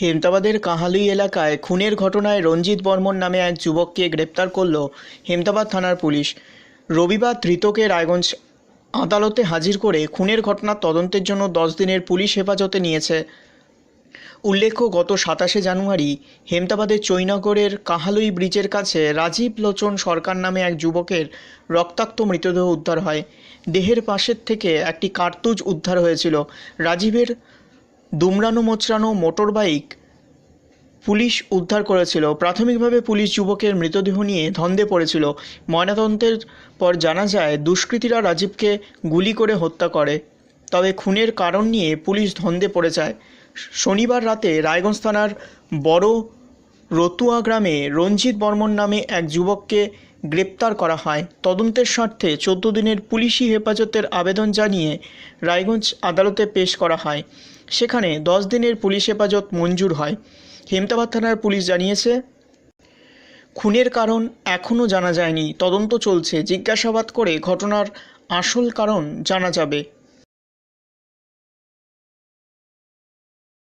হেমতাবাদের কাহালুই এলাকায় খুনের ঘটনায় রঞ্জিত বর্মন নামে এক যুবককে গ্রেপ্তার করল হেমতাবাদ থানার পুলিশ। রবিবার ধৃতকে রায়গঞ্জ আদালতে হাজির করে খুনের ঘটনার তদন্তের জন্য দশ দিনের পুলিশ হেফাজতে নিয়েছে। উল্লেখ্য, গত সাতাশে জানুয়ারি হেমতাবাদের চৈনগরের কাহালুই ব্রিজের কাছে রাজীব লোচন সরকার নামে এক যুবকের রক্তাক্ত মৃতদেহ উদ্ধার হয়। দেহের পাশের থেকে একটি কার্তুজ উদ্ধার হয়েছিল। রাজীবের দুমড়ানো মোচড়ানো মোটর বাইক পুলিশ উদ্ধার করেছিল। প্রাথমিকভাবে পুলিশ যুবকের মৃতদেহ নিয়ে ধন্দে পড়েছিল। ময়নাতদন্তের পর জানা যায়, দুষ্কৃতীরা রাজীবকে গুলি করে হত্যা করে। তবে খুনের কারণ নিয়ে পুলিশ ধন্দে পড়ে যায়। শনিবার রাতে রায়গঞ্জ থানার বড় রতুয়া গ্রামে রঞ্জিত বর্মন নামে এক যুবককে গ্রেপ্তার করা হয়। তদন্তের স্বার্থে চোদ্দ দিনের পুলিশি হেফাজতের আবেদন জানিয়ে রায়গঞ্জ আদালতে পেশ করা হয়। সেখানে দশ দিনের পুলিশ হেফাজত মঞ্জুর হয়। হেমতাবাদ থানার পুলিশ জানিয়েছে, খুনের কারণ এখনও জানা যায়নি। তদন্ত চলছে। জিজ্ঞাসাবাদ করে ঘটনার আসল কারণ জানা যাবে।